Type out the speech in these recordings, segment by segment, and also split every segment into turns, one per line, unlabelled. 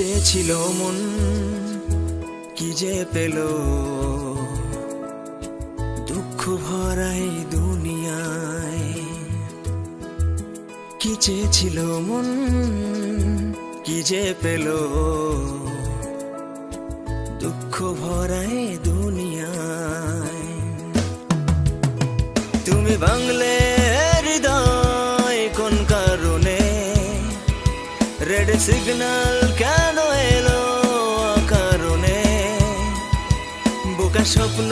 চেয়েছিল মন, কি যে পেল? দুঃখ ভরাই দুনিয়ায়। কি চেয়েছিল মন, কি যে পেল? দুঃখ ভরাই দুনিয়ায়। তুমি বাংলে হৃদয় কোন কারণে? রেড সিগন্যাল বোকা স্বপ্ন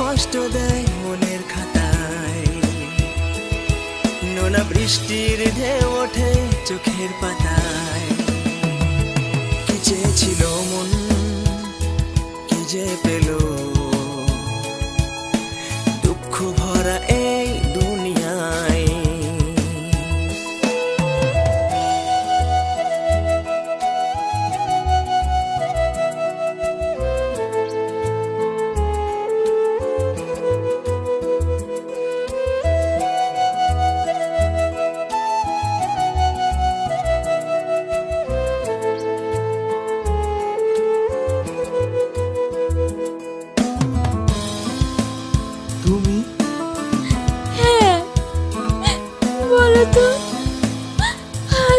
কষ্ট দেয় মনের খাতায়। নোনা বৃষ্টির ঢেউ ওঠে চোখের পাতায়। কি চেয়েছিল মন, কি যে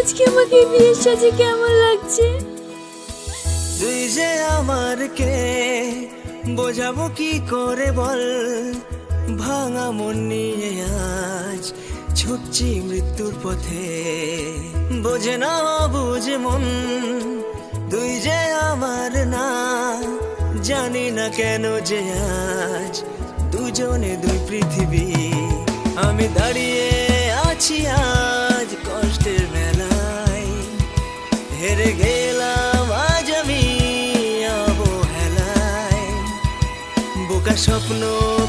আজকে আমাকে বিয়ের সাজে কেমন লাগছে?
তুই যে আমার কে বোঝাবো কি করে বল? ভাঙা মন নিয়ে আজ ছুটছি মৃত্যুর পথে। বোঝে না মন, তুই যে আমার না, জানি না কেন যে আজ দুজনে দুই পৃথিবী। আমি দাঁড়িয়ে আছি আজ কষ্টের মেলায় গেলাম আজ অবহেলায়। বোকা স্বপ্ন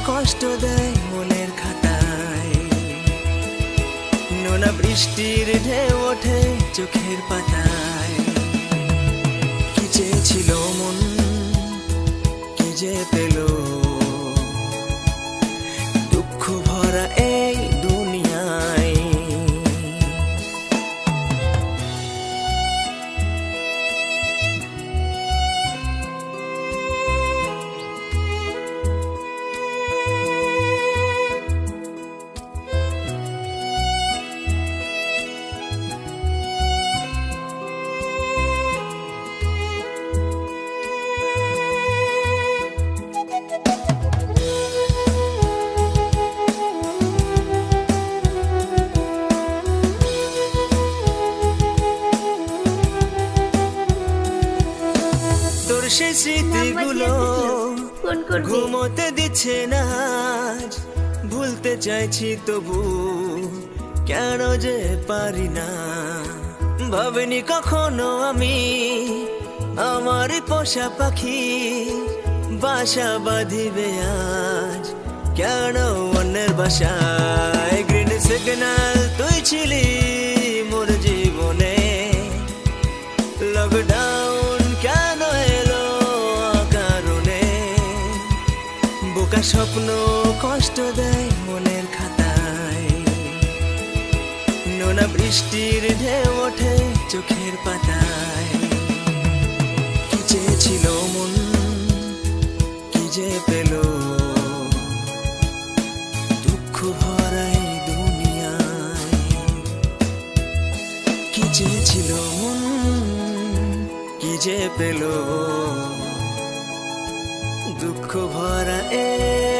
কষ্ট দেয় মনের খাতায়। নোনা বৃষ্টির ঢেউ ওঠে চোখের পাতায়। সেই স্মৃতিগুলো ঘুমোতে দিচ্ছে না আজ। ভুলতে চাইছি তবু কেন যে পারি না। ভাবিনি কখনো আমি আমার পোষা পাখি বাসা বাঁধিবে আজ। কেন অন্যের বাসায় গ্রিন সিগন্যাল তুই ছিলি মোর জীবনে? লকডাউন বোকা স্বপ্ন কষ্ট দেয় মনের খাতায়। নোনা বৃষ্টির ঢেউ ওঠে চোখের পাতায়। কি চেয়েছিল মন, কি যে পেল। দুঃখ ভরাই দুনিয়ায়। কি চেয়েছিল মন, কি যে পেল। দুঃখ ভরা এ